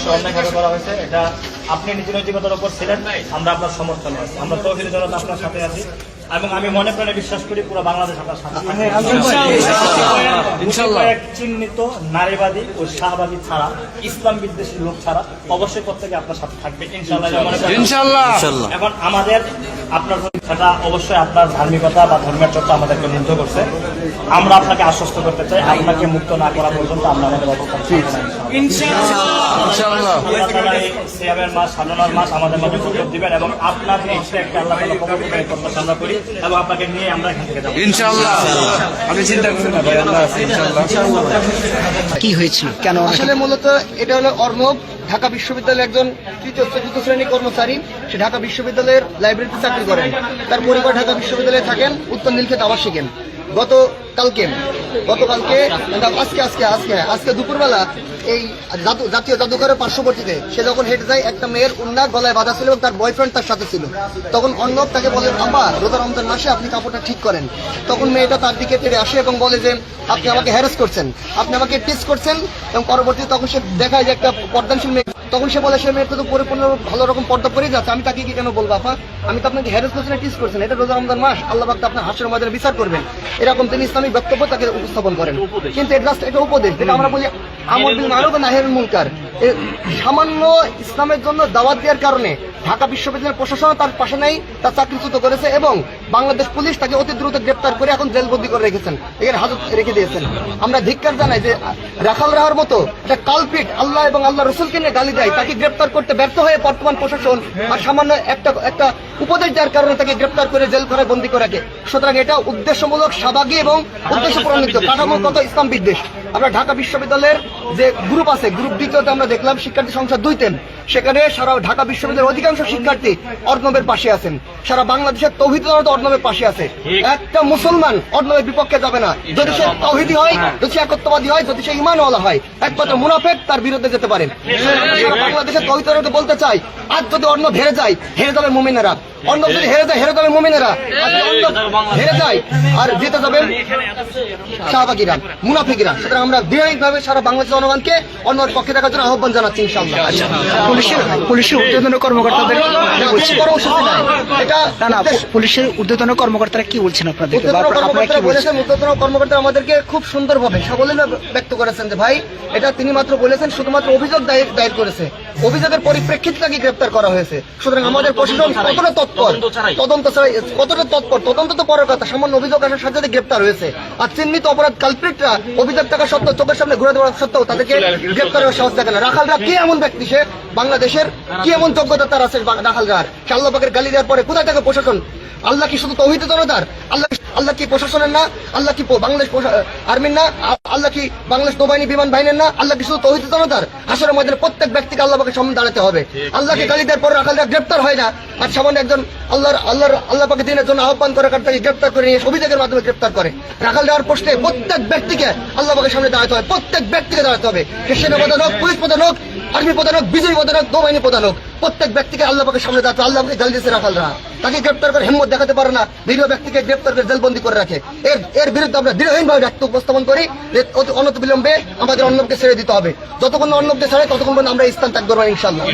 অবশ্যই অন্যায়ভাবে করা হয়েছে এটা আপনি নিজ নৈতিকতার উপর ছিলেন আমরা আপনার সমর্থন আছি। আমরা তৌহিদ জনতা আপনার সাথে আছি এবং আমি মনে প্রাণে বিশ্বাস করি পুরো বাংলাদেশ আপনার সাথে ইনশাল্লাহ চিহ্নিত নারীবাদী ও শাহবাদী ছাড়া ইসলাম বিদ্বেষী লোক ছাড়া অবশ্যই প্রত্যেকে আপনার সাথে থাকবে। ইনশাল্লাহ এখন আমাদের আপনার প্রতি সেটা অবশ্যই আপনার ধার্মিকতা বা ধর্মের চর্চা আমাদেরকে মুগ্ধ করছে। আমরা আপনাকে আশ্বস্ত করতে চাই আপনাকে মুক্ত না করা পর্যন্ত আমরা আমাদের অবস্থান সিয়ামের মাস সাধনার মাস আমাদের মাঝে সুযোগ দিবেন এবং আপনার একটা আল্লাহ আমরা করি আপনাকে নিয়ে আমরা এখান থেকে যাব। ইনশাল্লাহ আপনি চিন্তা করবেন না ভাই আল্লাহ আছে কি হয়েছিল? কেন? আসলে মূলত এটা হলো অর্ণব ঢাকা বিশ্ববিদ্যালয়ের একজন তৃতীয় চতুর্থ শ্রেণি কর্মচারী। সে ঢাকা বিশ্ববিদ্যালয়ের লাইব্রেরিতে চাকরি করেন। তার পরিবার ঢাকা বিশ্ববিদ্যালয়ে থাকেন, উত্তর নীলক্ষেত আবাসিকেন গত কালকে গতকালকে আজকে আজকে আজকে আজকে দুপুরবেলা এই জাতীয় জাদুঘরের পার্শ্ববর্তীতে সে যখন হেঁটে যায়, একটা মেয়ের উন্না গলায় বাঁধা ছিল এবং তার বয়ফ্রেন্ড তার সাথে ছিল। তখন অর্ণব তাকে বলে, আব্বা, রোজা রমজান মাসে আপনি কাপড়টা ঠিক করেন। তখন মেয়েটা তার দিকে তেড়ে আসে এবং বলে যে, আপনি আমাকে হ্যারাস করছেন। আপনি আমাকে টেস্ট করছেন। এবং পরবর্তী তখন সে দেখায় যে একটা পর্দানশীল মেয়ে তখন সে বলে সে মেয়েটা তো পরিপূর্ণ ভালো রকম পর্দা পরে যাচ্ছে। আমি তাকে কি কেন বলব আপা? আমি তো আপনাকে হ্যারাস করছেন টিস করছেন এটা রোজা রমজান মাস। আল্লাহ বাক্তা আপনার হাসের মাঝে বিচার করবেন। এরকম তিনি ইসলামিক বক্তব্য তাকে উপস্থাপন করেন। কিন্তু এটা জাস্ট এটা উপদেশ। যেটা আমরা বলি আমল বিল মারুফ নাহিয়াল মুনকার। সামান্য ইসলামের জন্য দাওয়াত দেওয়ার কারণে ঢাকা বিশ্ববিদ্যালয়ের প্রশাসন তার পাশে নাই তার চাকরিচ্যুত করেছে এবং বাংলাদেশ পুলিশ তাকে অতি দ্রুত গ্রেপ্তার করে এখন জেলবন্দি করে রেখেছেন। এখানে হাজত রেখে দিয়েছেন। আমরা ধিক্কার জানাই যে রাখাল রাহার মতো একটা কালপিট আল্লাহ এবং আল্লাহ রসুলকে নিয়ে গালি দেয় তাকে গ্রেপ্তার করতে ব্যর্থ হয়ে বর্তমান প্রশাসন আর সামান্য একটা একটা উপদেশ দেওয়ার কারণে তাকে গ্রেপ্তার করে জেল ঘরে বন্দি করে রাখে। সুতরাং এটা উদ্দেশ্যমূলক সাবাগী এবং উদ্দেশ্য প্রণীত কাঠামোগত ইসলাম বিদ্বেষ। আমরা ঢাকা বিশ্ববিদ্যালয়ের যে গ্রুপ আছে গ্রুপ দ্বিতীয়তে আমরা দেখলাম শিক্ষার্থী সংখ্যা দুইতে সেখানে সারা ঢাকা বিশ্ববিদ্যালয়ের অধিকাংশ শিক্ষার্থী অর্ণবের পাশে আছেন। সারা বাংলাদেশের তৌহিদ অর্ণবের পাশে আছে। একটা মুসলমান অর্ণবের বিপক্ষে যাবে না। যদি সে তৌহিদি হয় যদি সে একত্ববাদী হয় যদি সে ইমানওয়ালা হয় একমাত্র মুনাফেক তার বিরুদ্ধে যেতে পারেন বাংলাদেশের তৌহিদ বলতে চাই আজ যদি অর্ণব হেরে যায় হেরে যাবে মুমিনেরা। অর্ণব যদি হেরে যায় হেরে যাবে মুমিনেরা। হেরে যায় আর জিতে যাবেন শাহবাগীরা মুনাফিকরা। সুতরাং আমরা দৃঢ়ভাবে সারা বাংলাদেশের জনগণকে অন্যর পক্ষে থাকার জন্য আহ্বান জানাচ্ছি ইনশাল্লাহ পুলিশের পুলিশের ঊর্ধ্বতন কর্মকর্তাদের এটা না না পুলিশের কর্মকর্তারা কি বলছেন কর্মকর্তা বলেছেন? উদ্যোতন কর্মকর্তা আমাদেরকে খুব সুন্দরভাবে সকলে ব্যক্ত করেছেন যে ভাই এটা তিনি মাত্র বলেছেন শুধুমাত্র অভিযোগ দায়ের দায়ের করেছে। অভিযোগের পরিপ্রেক্ষিতে তাকে গ্রেপ্তার করা হয়েছে। সুতরাং আমাদের প্রশাসন কতটা তৎপর তদন্ত ছাড়াই। কতটা তৎপর? তদন্ত তো পরের কথা। সামান্য অভিযোগ আসার সাথে গ্রেপ্তার হয়েছে। আর চিহ্নিত অপরাধ কালপ্রিটরা অভিযোগ থাকা সত্ত্বেও চোখের সামনে ঘুরে দেওয়া সত্ত্বেও তাদেরকে গ্রেপ্তারের সাহস দেখে না। রাখালরা কি এমন ব্যক্তি সে? বাংলাদেশের কি এমন যোগ্যতা তার আছে রাখালরার? সে গালি দেওয়ার পরে কোথায় থাকে প্রশাসন? আল্লাহ কি শুধু তৌহিদ জনতার? আল্লাহ আল্লাহ কি প্রশাসনের না? আল্লাহ কি বাংলাদেশ আর্মির না? আল্লাহ কি বাংলাদেশ নৌবাহিনী বিমান বাহিনীর না? আল্লাহ কি শুধু তৌহিদ জনতার? আসলে মধ্যে প্রত্যেক ব্যক্তিকে আল্লাহ পাকে সামনে দাঁড়াতে হবে। আল্লাহকে গালি দেওয়ার পর রাখালরা গ্রেপ্তার হয় না। আর সামান্য একজন আল্লাহর আল্লাহর, আল্লাহ পাকে দিনের জন্য আহ্বান করে তাকে গ্রেপ্তার করে নিয়ে অভিযোগের মাধ্যমে গ্রেপ্তার করে। রাখাল দেওয়ার প্রশ্নে প্রত্যেক ব্যক্তিকে আল্লাহ পাকে সামনে দাঁড়াতে হবে, প্রত্যেক ব্যক্তিকে দাঁড়াতে হবে। সেনা প্রধান হোক, পুলিশ প্রধান হোক, আর্মি প্রধান হোক বিজয়ী প্রধান হোক, নৌবাহিনী প্রধান হোক, প্রত্যেক ব্যক্তিকে আল্লাহ পাকে সামনে দাঁড়াতে আল্লাহ পাকে গালি দিয়েছে রাখালরা। তাকে গ্রেপ্তার করে হিম্মত দেখাতে পারে না। দৃঢ় ব্যক্তিকে গ্রেপ্তার করে জেলবন্দি করে রাখে। এর এর বিরুদ্ধে আমরা দৃঢ়হীনভাবে ব্যক্ত উপস্থাপন করি অতি অনত বিলম্বে আমাদের অন্নবকে ছেড়ে দিতে হবে। যতক্ষণ অন্নবকে ছাড়ে, ততক্ষণ আমরা এই স্থান ত্যাগ করব ইনশাল্লাহ